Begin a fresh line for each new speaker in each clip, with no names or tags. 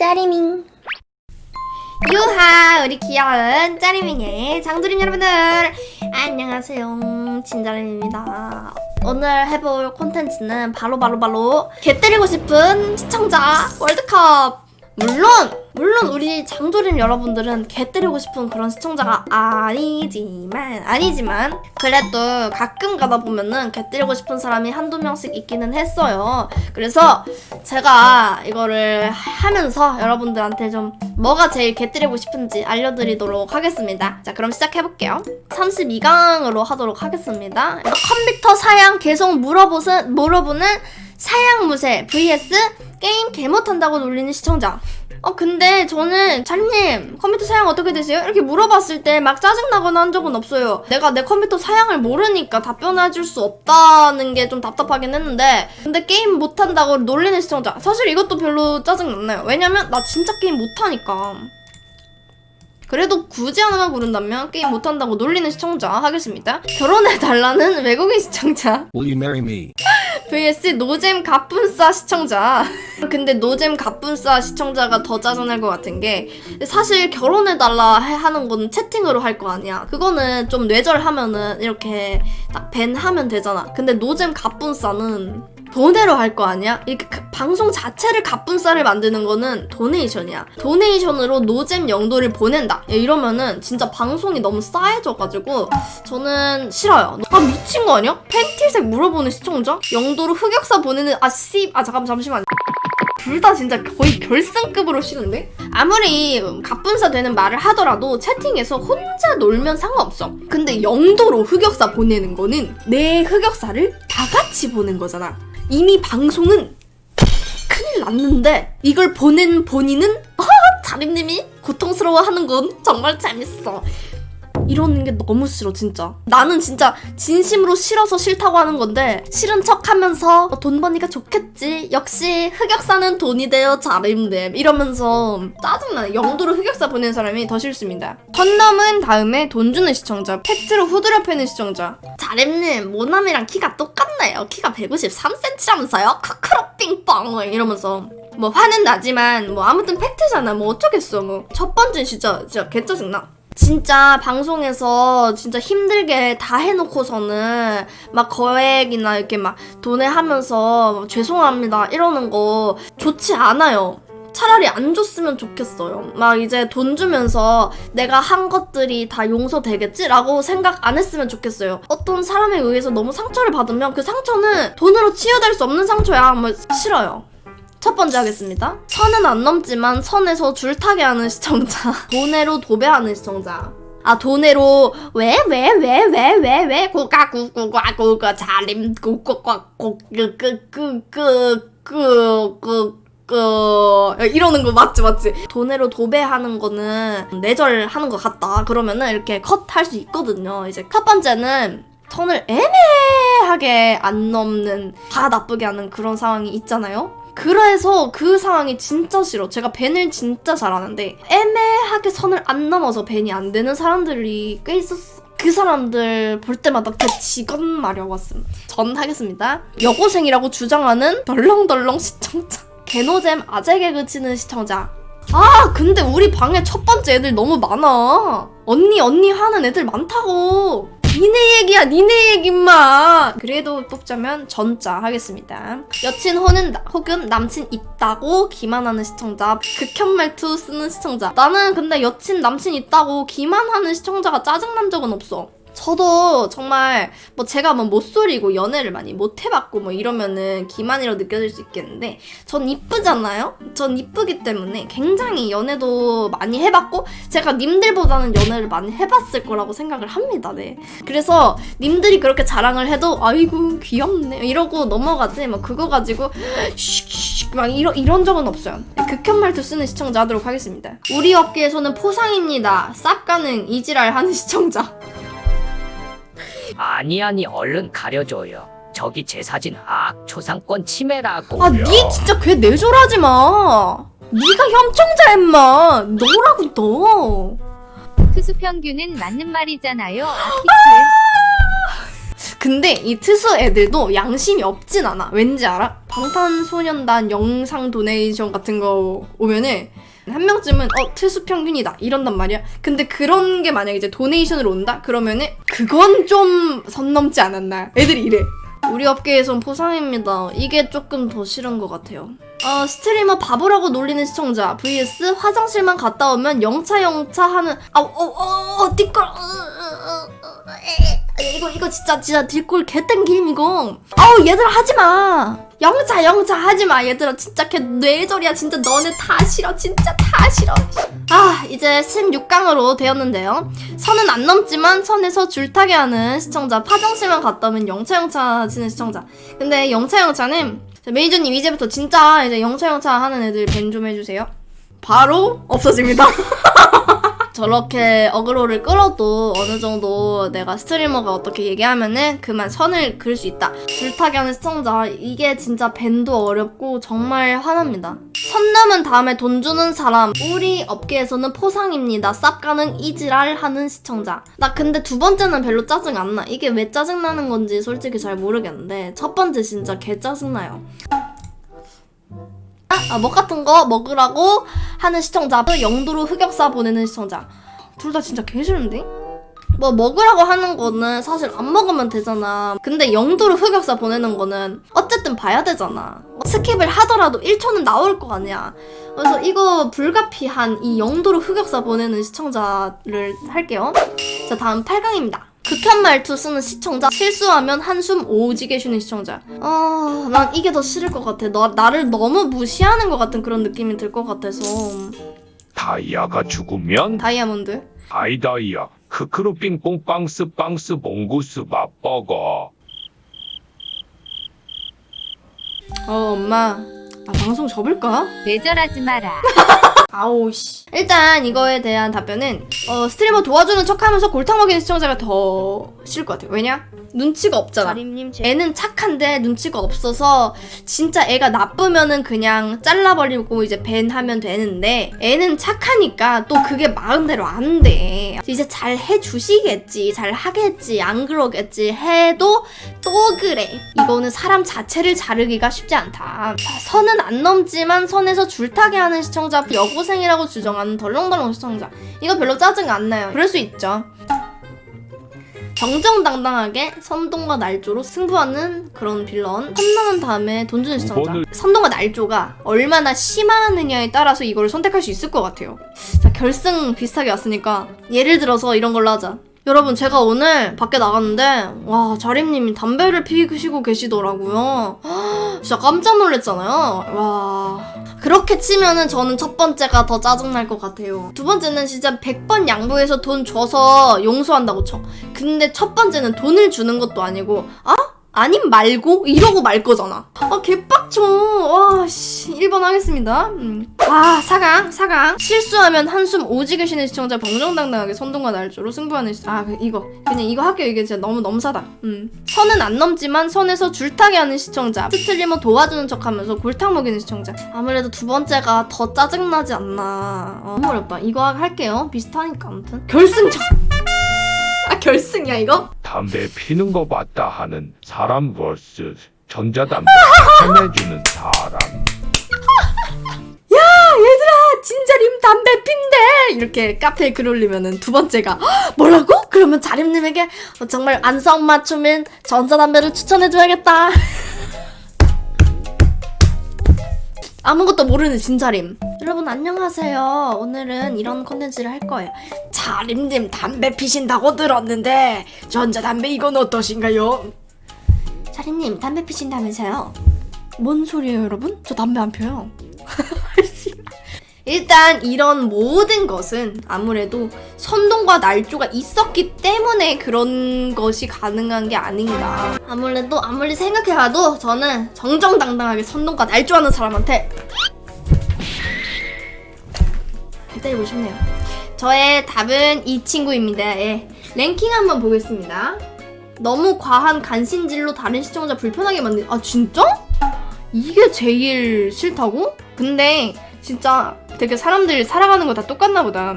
짜리밍. 유하 우리 귀여운 짜리밍의 장두림 여러분들. 안녕하세요. 진짜림입니다. 오늘 해볼 콘텐츠는 바로 바로 바로 개 때리고 싶은 시청자 월드컵. 물론 물론 우리 장조림 여러분들은 개 때리고 싶은 그런 시청자가 아니지만 아니지만 그래도 가끔 가다 보면은 개 때리고 싶은 사람이 한두 명씩 있기는 했어요. 그래서 제가 이거를 하면서 여러분들한테 좀 뭐가 제일 개 때리고 싶은지 알려드리도록 하겠습니다. 자 그럼 시작해볼게요. 32강으로 하도록 하겠습니다. 컴퓨터 사양 계속 물어보는 물어보는 사양무새 vs 게임 개 못한다고 놀리는 시청자. 어 근데 저는 잘님 컴퓨터 사양 어떻게 되세요? 이렇게 물어봤을 때 막 짜증나거나 한 적은 없어요. 내가 내 컴퓨터 사양을 모르니까 답변해줄 수 없다는 게 좀 답답하긴 했는데 근데 게임 못한다고 놀리는 시청자 사실 이것도 별로 짜증났나요? 왜냐면 나 진짜 게임 못하니까. 그래도 굳이 하나만 고른다면 게임 못한다고 놀리는 시청자 하겠습니다. 결혼해달라는 외국인 시청자.
Will you marry me?
Vs 노잼 갑분싸 시청자. 근데 노잼 갑분싸 시청자가 더 짜증날 것 같은 게 사실 결혼해달라 해- 하는 거는 채팅으로 할 거 아니야. 그거는 좀 뇌절하면은 이렇게 딱 밴 하면 되잖아. 근데 노잼 갑분싸는 돈으로 할 거 아니야? 이렇게 가- 방송 자체를 갑분싸를 만드는 거는 도네이션이야. 도네이션으로 노잼 영도를 보낸다. 야, 이러면은 진짜 방송이 너무 싸해져가지고 저는 싫어요. 아 미친 거 아니야? 팬티색 물어보는 시청자? 영도로 흑역사 보내는 아 씨 아 잠깐 잠시만. 둘다 진짜 거의 결승급으로 싫은데? 아무리 갑분싸 되는 말을 하더라도 채팅에서 혼자 놀면 상관없어. 근데 영도로 흑역사 보내는 거는 내 흑역사를 다 같이 보는 거잖아. 이미 방송은 큰일 났는데 이걸 보낸 본인은 아, 자림님이 고통스러워하는 건 정말 재밌어. 이러는 게 너무 싫어 진짜. 나는 진짜 진심으로 싫어서 싫다고 하는 건데 싫은 척 하면서 어, 돈 버니까 좋겠지. 역시 흑역사는 돈이 되어 자림됨. 이러면서 짜증나. 영도로 흑역사 보낸 사람이 더 싫습니다. 선 넘은 다음에 돈 주는 시청자 팩트로 후드려 패는 시청자. 자림님 모남이랑 키가 똑같네요? 키가 153cm라면서요? 크크로 삥뻥 이러면서. 뭐 화는 나지만 뭐 아무튼 팩트잖아. 뭐 어쩌겠어 뭐. 첫 번째 진짜 진짜 개짜증나 진짜 방송에서 진짜 힘들게 다 해놓고서는 막 거액이나 이렇게 막 돈에 하면서 죄송합니다 이러는 거 좋지 않아요. 차라리 안 줬으면 좋겠어요. 막 이제 돈 주면서 내가 한 것들이 다 용서되겠지라고 생각 안 했으면 좋겠어요. 어떤 사람에 의해서 너무 상처를 받으면 그 상처는 돈으로 치유될 수 없는 상처야. 뭐 싫어요. 첫 번째 하겠습니다. 선은 안 넘지만 선에서 줄타게 하는 시청자. 돈으로 도배하는 시청자. 아 돈으로 왜 왜 왜 왜 왜왜 고가 구구가 구가 자림 구구가 구그그그그그그 이러는 거 맞지 맞지 돈으로 도배하는 거는 뇌절하는 것 같다 그러면은 이렇게 컷 할 수 있거든요 이제 첫 번째는 선을 애매하게 안 넘는 다 나쁘게 하는 그런 상황이 있잖아요 그래서 그 상황이 진짜 싫어. 제가 밴을 진짜 잘하는데 애매하게 선을 안 넘어서 밴이 안 되는 사람들이 꽤 있었어. 그 사람들 볼 때마다 그 직원 마려웠음. 전 하겠습니다. 여고생이라고 주장하는 덜렁덜렁 시청자. 개노잼 아재 개그 치는 시청자. 아 근데 우리 방에 첫 번째 애들 너무 많아. 언니 언니 하는 애들 많다고. 니네 얘기야 니네 얘기만 그래도 뽑자면 전자 하겠습니다. 여친 혹은, 혹은 남친 있다고 기만하는 시청자. 극혐 말투 쓰는 시청자. 나는 근데 여친 남친 있다고 기만하는 시청자가 짜증난 적은 없어 저도 정말 뭐 제가 뭐 못소리고 연애를 많이 못 해봤고 뭐 이러면은 기만이라고 느껴질 수 있겠는데 전 이쁘잖아요? 전 이쁘기 때문에 굉장히 연애도 많이 해봤고 제가 님들보다는 연애를 많이 해봤을 거라고 생각을 합니다. 네. 그래서 님들이 그렇게 자랑을 해도 아이고 귀엽네 이러고 넘어가지 뭐 그거 가지고 막 이런 이런 적은 없어요. 극혐 말투 쓰는 시청자 하도록 하겠습니다. 우리 업계에서는 포상입니다. 쌉 가능 이지랄 하는 시청자.
아니 아니 얼른 가려줘요. 저기 제 사진 아 초상권 침해라고.
아, 니 진짜 걔 내조하지 마. 니가 협청자 임마. 너라고 너.
투수 평균은 맞는 말이잖아요. 아키트.
근데 이 트수 애들도 양심이 없진 않아. 왠지 알아? 방탄소년단 영상 도네이션 같은 거 오면은 한 명쯤은 어 트수 평균이다 이런단 말이야. 근데 그런 게 만약 이제 도네이션으로 온다 그러면은 그건 좀 선 넘지 않았나. 애들이 이래. 우리 업계에선 포상입니다. 이게 조금 더 싫은 것 같아요. 어, 스트리머 바보라고 놀리는 시청자 vs 화장실만 갔다 오면 영차 영차 하는 아어어 뒷골 어, 어, 어, 어, 에, 이거 이거 진짜 진짜 뒷골 개 땡김 이거 아우 얘들아 하지마 영차 영차 하지마 얘들아. 진짜 걔 뇌절이야. 진짜 너네 다 싫어. 진짜 다 싫어. 아 이제 16강으로 되었는데요. 선은 안 넘지만 선에서 줄타기 하는 시청자 화장실만 갔다 오면 영차 영차 치는 시청자. 근데 영차 영차는 자, 매니저님 이제부터 진짜 이제 영차 영차 하는 애들 밴 좀 해주세요. 바로 없어집니다. 저렇게 어그로를 끌어도 어느 정도 내가 스트리머가 어떻게 얘기하면은 그만 선을 그을 수 있다. 줄타기 하는 시청자 이게 진짜 밴도 어렵고 정말 화납니다. 선 넘은 다음에 돈 주는 사람 우리 업계에서는 포상입니다. 쌉 가능 이지랄 하는 시청자. 나 근데 두 번째는 별로 짜증 안 나. 이게 왜 짜증 나는 건지 솔직히 잘 모르겠는데 첫 번째 진짜 개 짜증 나요. 아, 먹 같은 거 먹으라고 하는 시청자, 또 영도로 흑역사 보내는 시청자. 둘 다 진짜 개 싫은데? 뭐 먹으라고 하는 거는 사실 안 먹으면 되잖아. 근데 영도로 흑역사 보내는 거는 어쨌든 봐야 되잖아. 스킵을 하더라도 1초는 나올 거 아니야. 그래서 이거 불가피한 이 영도로 흑역사 보내는 시청자를 할게요. 자, 다음 8강입니다. 극한 말투 쓰는 시청자, 실수하면 한숨 오지게 쉬는 시청자. 아, 난 이게 더 싫을 것 같아. 너, 나를 너무 무시하는 것 같은 그런 느낌이 들 것 같아서.
다이아가 죽으면
다이아몬드.
아이다이아 크크루 삥뽕 빵스 빵스 봉구스 맛버거
어, 엄마. 아, 방송 접을까?
뇌절하지 마라.
아우 씨. 일단 이거에 대한 답변은 어, 스트리머 도와주는 척하면서 골탕 먹이는 시청자가 더 싫을 것 같아요. 왜냐? 눈치가 없잖아.
자림님 제
애는 착한데 눈치가 없어서 진짜 애가 나쁘면은 그냥 잘라버리고 이제 밴하면 되는데 애는 착하니까 또 그게 마음대로 안 돼. 이제 잘 해주시겠지, 잘 하겠지, 안 그러겠지 해도 또 그래. 이거는 사람 자체를 자르기가 쉽지 않다. 자, 선은 안 넘지만 선에서 줄타기 하는 시청자, 여고 생이라고 주장하는 덜렁덜렁 시청자. 이거 별로 짜증 안 나요. 그럴 수 있죠. 정정당당하게 선동과 날조로 승부하는 그런 빌런. 선넘은 다음에 돈 주는 시청자. 선동과 날조가 얼마나 심하느냐에 따라서 이걸 선택할 수 있을 것 같아요. 자 결승 비슷하게 왔으니까 예를 들어서 이런 걸로 하자. 여러분 제가 오늘 밖에 나갔는데 와 자림님이 담배를 피우시고 계시더라고요. 진짜 깜짝 놀랐잖아요. 와 그렇게 치면은 저는 첫 번째가 더 짜증날 것 같아요 두 번째는 진짜 100번 양보해서 돈 줘서 용서한다고 쳐 근데 첫 번째는 돈을 주는 것도 아니고 아? 아님 말고? 이러고 말 거잖아. 아, 개빡쳐. 와, 씨. 1번 하겠습니다. 음. 아, 4강, 4강. 실수하면 한숨 오지게 쉬는 시청자 정정당당하게 선동과 날조로 승부하는 시 아, 그, 이거. 그냥 이거 할게요. 이게 진짜 너무 넘사다. 음. 선은 안 넘지만 선에서 줄타기 하는 시청자. 스트리머 도와주는 척 하면서 골탕 먹이는 시청자. 아무래도 두 번째가 더 짜증나지 않나. 어, 너무 어렵다. 이거 할게요. 비슷하니까, 아무튼. 결승전! 아, 결승이야, 이거?
담배 피는 거 봤다 하는 사람 vs 전자담배 해내주는 사람.
얘들아 진자림 담배 핀대! 이렇게 카페에 글 올리면은 두 번째가 "헉, 뭐라고? 그러면 자림님에게 정말 안성맞춤인 전자담배를 추천해줘야겠다. 아무것도 모르는 진자림 여러분 안녕하세요 오늘은 이런 컨텐츠를 할 거예요 자림님 담배 피신다고 들었는데 전자담배 이건 어떠신가요? 자림님 담배 피신다면서요 뭔 소리예요 여러분? 저 담배 안 펴요 일단 이런 모든 것은 아무래도 선동과 날조가 있었기 때문에 그런 것이 가능한 게 아닌가. 아무래도 아무리 생각해봐도 저는 정정당당하게 선동과 날조하는 사람한테 개 때리고 싶네요. 저의 답은 이 친구입니다. 예. 랭킹 한번 보겠습니다. 너무 과한 간신질로 다른 시청자 불편하게 만든 아 진짜? 이게 제일 싫다고? 근데 진짜 되게 사람들이 살아가는 거 다 똑같나 보다.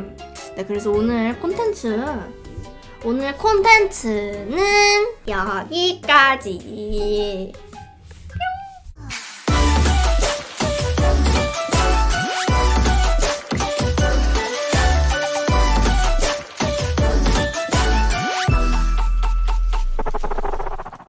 네, 그래서 오늘 콘텐츠 오늘 콘텐츠는 여기까지.